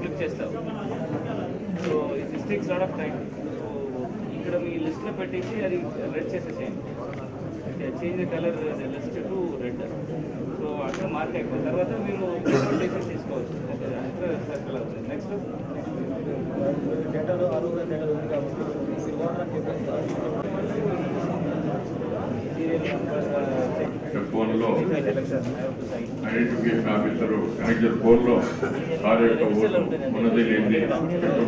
Flip చేస్తావు. So ఇది takes lot of time so ఇక్కడ మీ లిస్ట్లో పెట్టేసి అది రెడ్ చేసేసేయండి. Change colour list to red so అక్కడ మార్క్ అయిపోయిన తర్వాత మీరు డెసిషన్ తీసుకోవచ్చు. అక్కడ సర్కిల్ అవుతుంది. నెక్స్ట్ డేటాలో అరువుల డేటాలో ఉంది కాబట్టి మీరు ఓటర్ అని చెప్పేసి సీరియల్ నెంబర్ ఫోన్లో ఐడెంటిఫికేషన్ ఆఫీసరు కనెక్టర్ ఫోన్లో కారు యొక్క ఓటు ఉన్నది లేని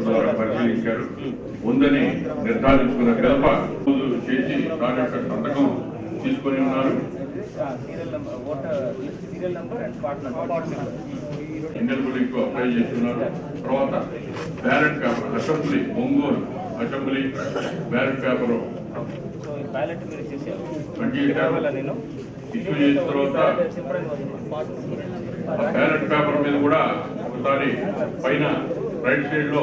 ద్వారా పరిశీలించారు ఉందని నిర్ధారించుకున్న కలప చేసి కారు యొక్క సంతకం తీసుకొని ఉన్నారు. సీరియల్ నెంబర్ అప్లై చేస్తున్నారు. తర్వాత ballot paper assembly Ongole assembly ballot paper ballot మీరు చేసేయాలి ట్వంటీ కావాలా నేను. ఇష్యూ చేసిన తర్వాత ఆ బ్యాలెట్ పేపర్ మీద కూడా ఒకసారి పైన రైట్ సైడ్లో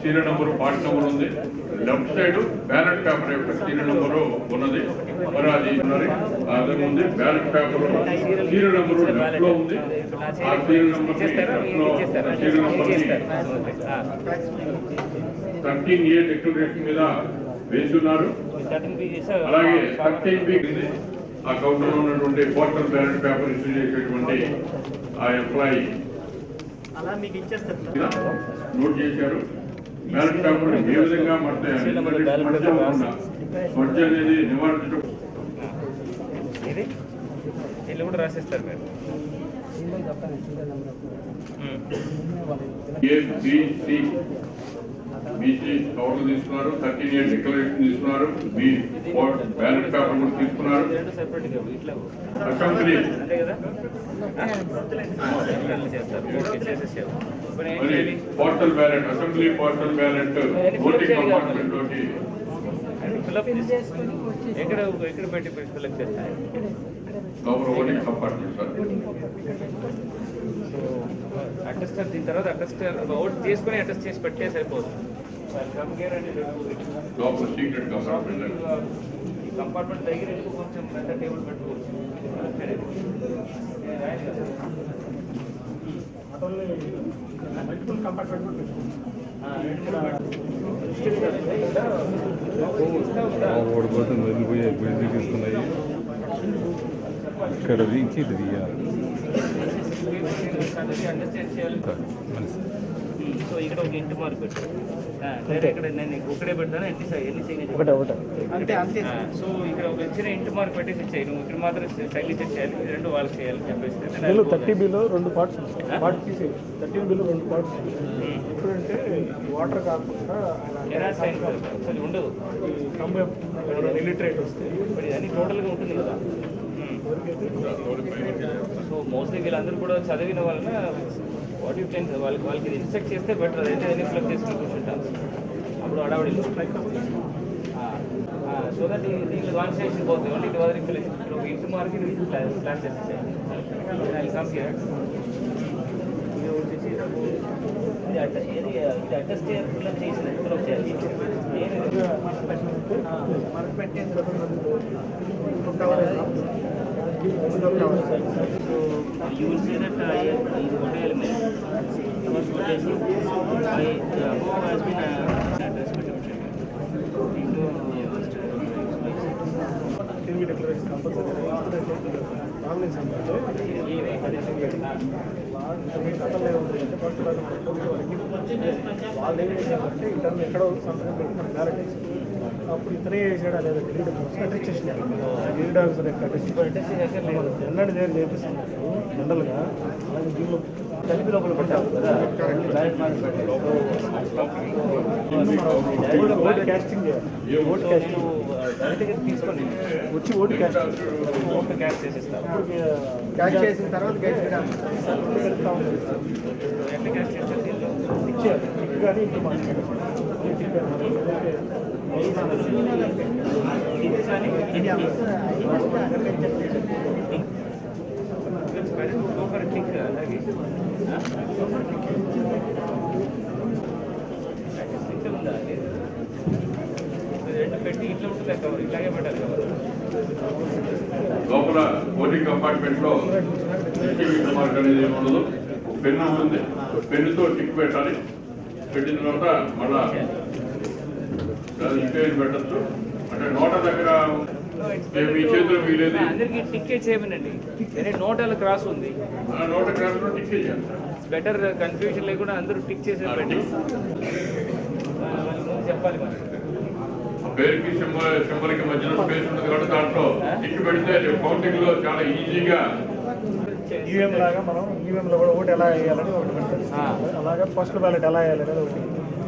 సీరియల్ నెంబర్ పార్ట్ నెంబర్ ఉంది. లెఫ్ట్ సైడ్ బ్యాలెట్ పేపర్ యొక్క సీరియల్ నెంబర్ ఉన్నది. మరి అది అదే ఉంది. బ్యాలెట్ పేపర్ సీరియల్ నెంబర్ లెఫ్ట్లో ఉంది. ఆ serial number serial number thirteen A declaration మీద వేస్తున్నారు అలాగే థర్టీన్ బి ఆ కౌంటర్లో ఉన్నటువంటి పోర్టల్ బ్యాలెట్ పేపర్ ఇష్యూ చేసేటువంటి ఆ ఎంప్లాయీ అలా మీకు ఇచ్చేస్తారు. సార్ నోట్ చేశారు. బ్యాలెట్ పేపర్ ఏ విధంగా. మధ్య అనేది నివారించడం. ఇల్లు కూడా రాసేస్తారు మీరు? ఏ బి సి బీసీ కవర్లు తీసుకున్నారు థర్టీన్ ఇయర్ డిక్లరేషన్ తీసుకున్నారు బి బ్యాలెట్ పేపర్ కూడా తీసుకున్నారు. అసెంబ్లీ. మరి portal ballot assembly portal ballot voting compartment ఎక్కడ ఎక్కడ పెట్టి చేస్తారు లోపల voting compartment sir. So attester దీని తర్వాత అటెస్టర్ ఓట్ చేసుకొని అటెస్ట్ చేసి పెట్టే సరిపోదు. కమ్ హియర్ అండ్ లోపల సీక్రెట్ కంపార్ట్మెంట్ ఈ కంపార్ట్మెంట్ దగ్గర ఎక్కువ కొంచెం పెద్ద టేబుల్ పెట్టుకోవచ్చు. అక్కడే. నేను రాయను కదా. మల్టిపుల్ కంపార్ట్మెంట్ ఆ, రెండు మూడు పెట్టుకో. ఇస్తావు కదా? ఓడిపోతుంది వదిలిపోయి బిల్డింగ్ తీసుకున్నాయి. ఇక్కడ దించి ఇది తీయాలి అండర్స్టాండ్ చేయాలి సో ఇక్కడ ఒక ఇంటి మార్క్ పెట్టు ఆ, లేదా ఇక్కడ నేను ఒకటే పెడతాను ఎన్ని ఎన్ని అంతే అంతే ఆ, సో ఇక్కడ ఒక చిన్న ఇంటి మార్క్ పెట్టేసి ఇచ్చాయి నువ్వు ఇక్కడ మాత్రం చేయాలి రెండు వాళ్ళకి చేయాలి చెప్పేసి థర్టీ. బిల్లు రెండు పార్ట్స్ పార్ట్ తీసేది థర్టీ బిల్లు రెండు పార్ట్స్ ఉమ్. ఎప్పుడంటే వాటర్ కాకుండా సైన్ ఉండదు. ఈ కంబ ఇలిటరేట్ వస్తే. ఇప్పుడు ఇదన్నీ టోటల్గా ఉంటుంది కదా. సో మోస్ట్లీ వీళ్ళందరూ కూడా చదివిన వలన వాట్ యూ కెన్ వాళ్ళకి వాళ్ళకి ఇది ఇన్స్ట్రక్ట్ చేస్తే బెటర్ అన్ని ఫిల్అప్ చేసుకుని కూర్చుంటాం అప్పుడు అడవడి సో దట్ దీంట్లో కాన్సన్ట్రేషన్ పోతుంది ఓన్లీ ఇది వదిలి ఫిల్ ఇప్పుడు ఇంటి మార్కి ప్లాన్ హియర్ ఇది వచ్చేసి ఇది అడ్డ ఇది ఇది అడ్జస్ట్ చేయాలి? ఫిల్అప్ చేసి ఫిల్అప్ చేయాలి నేను So you will see that I is one element. First one is I the above has been uh, address TV declaration compulsory online సంబంధించి గతంలో ఏముంది అంటే ఫస్ట్ వాళ్ళు ఏం చేశారంటే ఇతను ఎక్కడో సంతకం పెట్టి మనకు బ్యాలెట్ వేసి అప్పుడు ఇతనే చేసాడా లేదా గిరీడ్ అటెస్ట్ చేసినారు గిరీడ్ ఆఫీసర్ యొక్క అటెస్ట్ ఎన్నడూ నేను చేపిస్తున్నాను జనరల్గా అలాగే దీనిలో కలిపి లోపల పెట్టావు కదా. ఓటు క్యాస్టింగ్ చేయాలి. ఓటు క్యాస్టింగ్ డైరెక్ట్గా తీసుకొని వచ్చి ఓటు క్యాస్టింగ్ ఓటు క్యాష్ చేసేస్తావు క్యాష్ చేసిన తర్వాత ఎట్లా క్యాష్ చేస్తారు? ఇచ్చేయాలి. టిక్ కానీ ఇంటి మాట్లాడాలి ఇట్లా ఉంటుంది పెట్టాలి లోపల ఓటింగ్ కంపార్ట్మెంట్లో మార్క్ అనేది ఏమి ఉండదు. పెన్ను ఉంది. పెన్నుతో టిక్ పెట్టాలి. పెట్టిన తర్వాత మళ్ళా ఇంకేం పెట్టచ్చు. అంటే నోట దగ్గర ఏ- మీ చేతిలో వీలేదు. అందరికీ టిక్కే చేయమనండి. నోటాల క్రాస్ ఉంది. ఆ నోట క్రాస్లో టిక్ చేయాలి. బెటర్ కన్ఫ్యూజన్ లేకుండా అందరూ టిక్ చేసే చెప్పాలి మరి. పేరుకి సింబల్ సింబల్కి మధ్యలో స్పేస్ ఉంటుంది కాబట్టి దాంట్లో టిక్ పెడితే కౌంటింగ్లో చాలా ఈజీగా ఈవీఎం లాగా మనం ఈవీఎం లో కూడా ఓటు ఎలా వేయాలని ఒకటి. అలాగే పోస్టల్ బ్యాలెట్ ఎలా వేయాలి అనేది ఒకటి.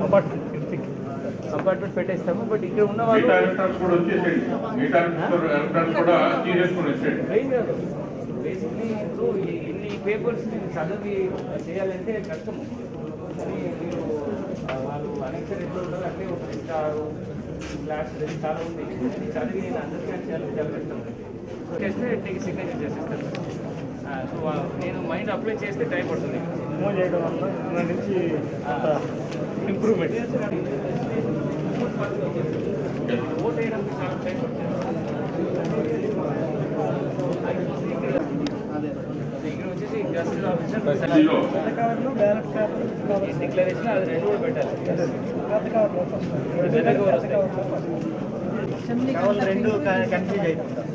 అపార్ట్మెంట్. కంపార్ట్మెంట్ పెట్టేస్తాము బట్ ఇక్కడ ఉన్న వాళ్ళు బేసిక్లీ ఇప్పుడు ఇన్ని పేపర్స్ చదివి చేయాలంటే కష్టము. కానీ మీరు వాళ్ళు అనెక్సర్ ఎట్లా ఉంటారో అట్లే ఉంటుంది స్టారు క్లాస్ చాలా ఉంది. చదివి నేను అండర్స్టాండ్ చేయాలని చదివిస్తాను చేస్తే టిక్ సిగ్నేచర్ చేసేస్తాను. సో నేను మైండ్ అప్లై చేస్తే టైం పడుతుంది. మూవ్ చేయడం వల్ల నుంచి ఇంప్రూవ్మెంట్ డిక్లరేషన్ అది రెండు కూడా పెట్టాలి రెండు కన్ఫ్యూజ్ అయిపోతాం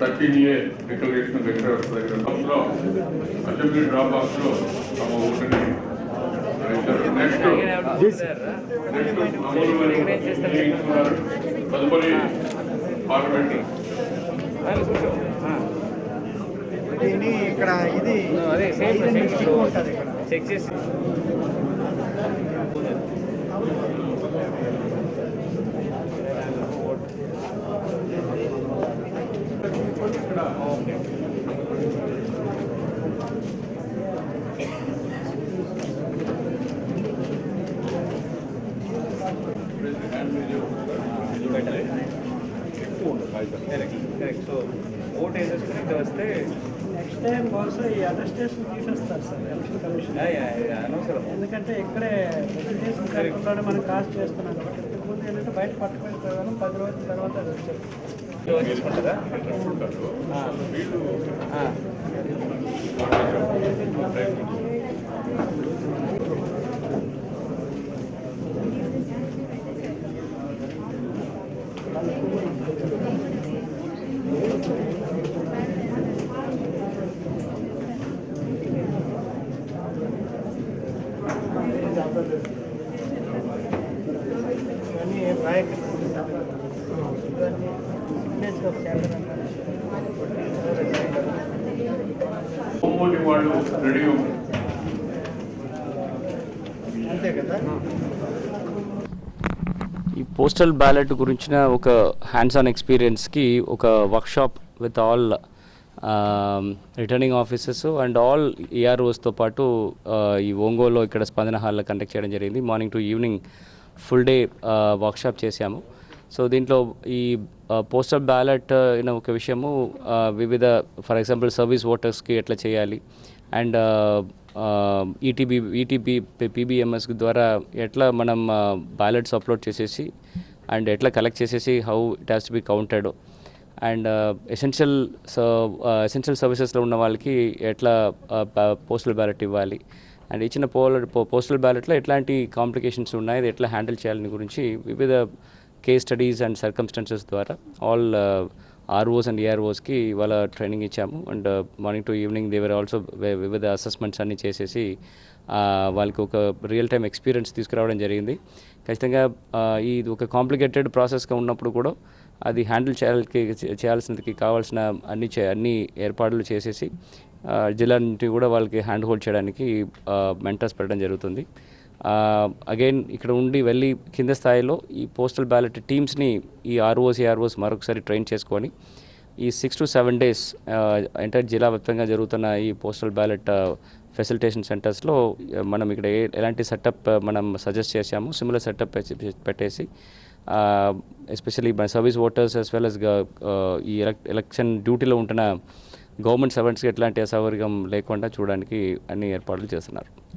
థర్టీన్ ఏ డిక్లరేషన్ దగ్గర అసెంబ్లీ డ్రాప్ బాక్స్లో తమ ఓటుని తదుపరి పార్లమెంట్ ఇక్కడ ఇది చెక్ చేసి కరెక్ట్ సో ఓట్ వేసేసుకుని ఇక్కడ వస్తే? నెక్స్ట్ టైం బహుశా ఈ అటెస్టేషన్ తీసేస్తారు సార్ ఎలక్షన్ కమిషన్ అనవసరం. ఎందుకంటే ఇక్కడే అటెస్టేషన్ సెంటర్లోనే మనం కాస్ట్ చేస్తున్నాం కాబట్టి ఇంతకుముందు ఏంటంటే బయట పట్టుకొని పోయాను పది రోజుల తర్వాత అది వచ్చేది ఇది వచ్చేసుకుంటుందా ఆ. ఆ. ఇవన్నీ రాయక ఇవన్నీ వాళ్ళు ఉన్నారు అంతే కదా? ఈ పోస్టల్ బ్యాలెట్ గురించిన ఒక హ్యాండ్స్ ఆన్ ఎక్స్పీరియన్స్కి ఒక workshop with all returning officers and all ఈఆర్ఓస్తో పాటు ఈ ఒంగోలులో ఇక్కడ స్పందన హాల్లో కండక్ట్ చేయడం జరిగింది. Morning to evening full day workshop చేశాము. సో దీంట్లో ఈ పోస్టల్ బ్యాలెట్ అయిన ఒక విషయము వివిధ ఫర్ ఎగ్జాంపుల్ సర్వీస్ ఓటర్స్కి ఎట్లా చేయాలి? అండ్ ఈటీబీ ఈటీబీ పీబీఎంఎస్ ద్వారా ఎట్లా మనం బ్యాలెట్స్ అప్లోడ్ చేసేసి అండ్ ఎట్లా కలెక్ట్ చేసేసి how it has to be counted. And essential essential సర్వీసెస్లో ఉన్న వాళ్ళకి ఎట్లా పోస్టల్ బ్యాలెట్ ఇవ్వాలి? అండ్ ఇచ్చిన పోల్ పోస్టల్ బ్యాలెట్లో ఎట్లాంటి కాంప్లికేషన్స్ ఉన్నాయి? ఎట్లా హ్యాండిల్ చేయాలని గురించి వివిధ కేస్ స్టడీస్ అండ్ సర్కమ్స్టాన్సెస్ ద్వారా ఆల్ ఆర్ఓస్ అండ్ ఏఆర్ఓస్కి వాళ్ళ ట్రైనింగ్ ఇచ్చాము. And morning to evening they were also వివిధ అసెస్మెంట్స్ అన్నీ చేసేసి వాళ్ళకి ఒక రియల్ టైం ఎక్స్పీరియన్స్ తీసుకురావడం జరిగింది. ఖచ్చితంగా ఇది ఒక కాంప్లికేటెడ్ ప్రాసెస్గా ఉన్నప్పుడు కూడా అది హ్యాండిల్ చేయాలకి చేయాల్సినకి కావాల్సిన అన్ని చే అన్ని ఏర్పాట్లు చేసేసి జిల్లా నుండి కూడా వాళ్ళకి హ్యాండ్ హోల్డ్ చేయడానికి మెంటర్స్ పెట్టడం జరుగుతుంది. అగైన్ ఇక్కడ ఉండి వెళ్ళి కింద స్థాయిలో ఈ పోస్టల్ బ్యాలెట్ టీమ్స్ని ఈ ఆర్ఓస్ ఆర్ఓస్ మరొకసారి ట్రైన్ చేసుకొని ఈ six to seven days entire జిల్లా వ్యాప్తంగా జరుగుతున్న ఈ పోస్టల్ బ్యాలెట్ ఫెసిలిటేషన్ సెంటర్స్లో మనం ఇక్కడ ఎలాంటి సెటప్ మనం సజెస్ట్ చేశాము. సిమిలర్ సెటప్ పెట్టేసి ఎస్పెషల్లీ మన service voters as well as ఈ ఎలక్ ఎలక్షన్ డ్యూటీలో ఉంటున్న గవర్నమెంట్ సర్వెంట్స్కి ఎట్లాంటి అసౌకర్యం లేకుండా చూడడానికి అన్ని ఏర్పాట్లు చేస్తున్నారు.